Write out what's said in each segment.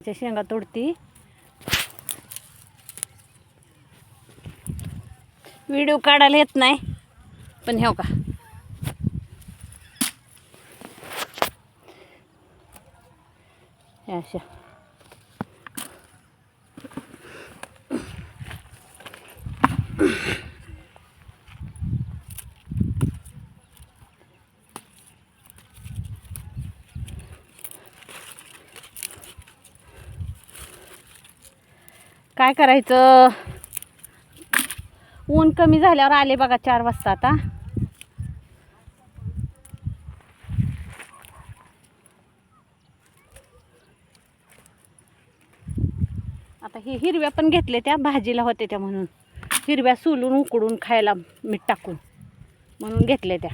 शेंगा तोडती. व्हिडिओ काढायला येत नाही पण हो का? अशा. काय करायचं? ऊन कमी झाल्यावर आले बघा चार वाजता आता. आता हे हिरव्या पण घेतले त्या भाजीला होते त्या म्हणून. हिरव्या सोलून उकडून खायला मीठ टाकून म्हणून घेतले त्या.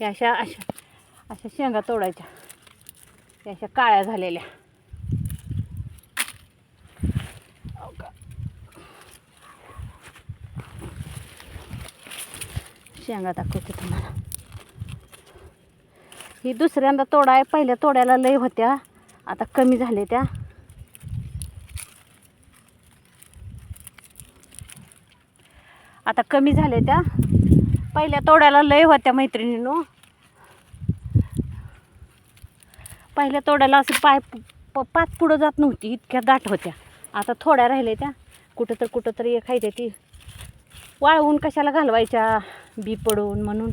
या अशा अशा अशा शेंगा तोडायच्या. या अशा काळ्या झालेल्या. शेंगा दाखवते तुम्हाला. ही दुसऱ्यांदा तोडा आहे. पहिल्या तोड्याला लय होत्या. आता कमी झाले त्या. आता कमी झाले त्या. पहिल्या तोड्याला लय होत्या मैत्रिणीनो. पहिल्या तोड्याला असं पाय प- पाच पुढं जात नव्हती. इतक्या दाट होत्या. आता थोड्या राहिल्या त्या. कुठं तर कुठं तरी एक आहे ती. वाळवून कशाला घालवायच्या? बी पडून म्हणून.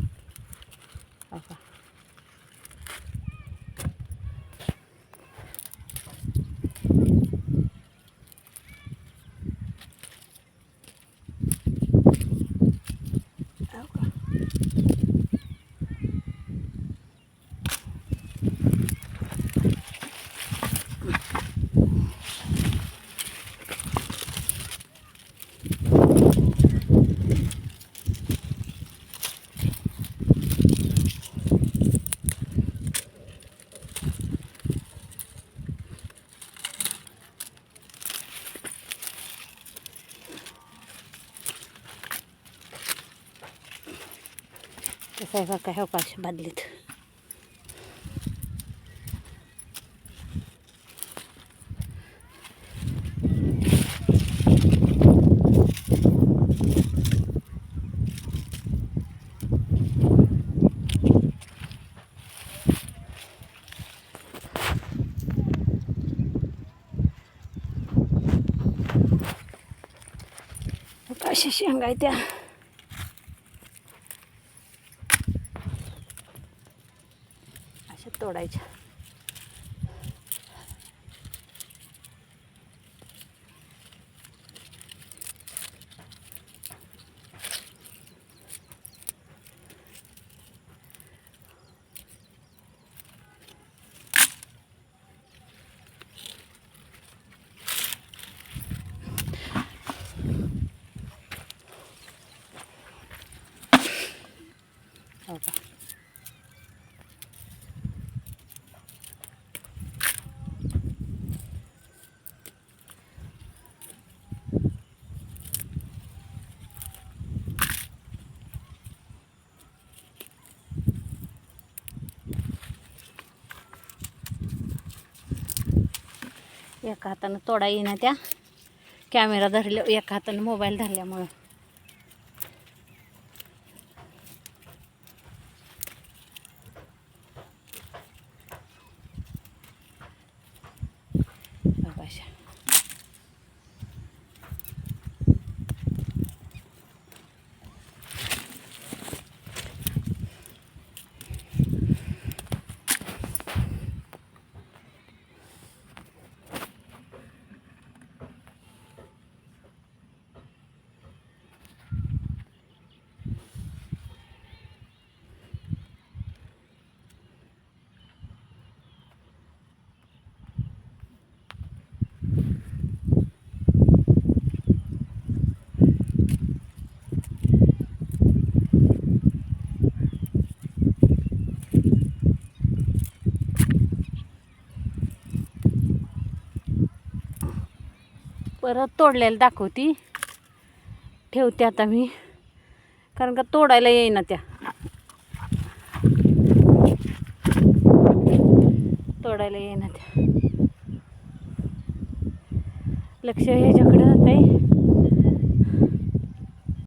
कसं आहे बघा काय हो का अशा बादलीत हो का, अशा शेंगा आहे त्या अशा तोडायच्या हो एका हातानं तोडा येईना त्या. कॅमेरा धरल्या एका हातानं मोबाईल धरल्यामुळं बघा अशा. परत तोडलेलं दाखवती. ठेवते आता मी. कारण का तोडायला येईना त्या. तोडायला येईना त्या. लक्ष ह्याच्याकडे जात आहे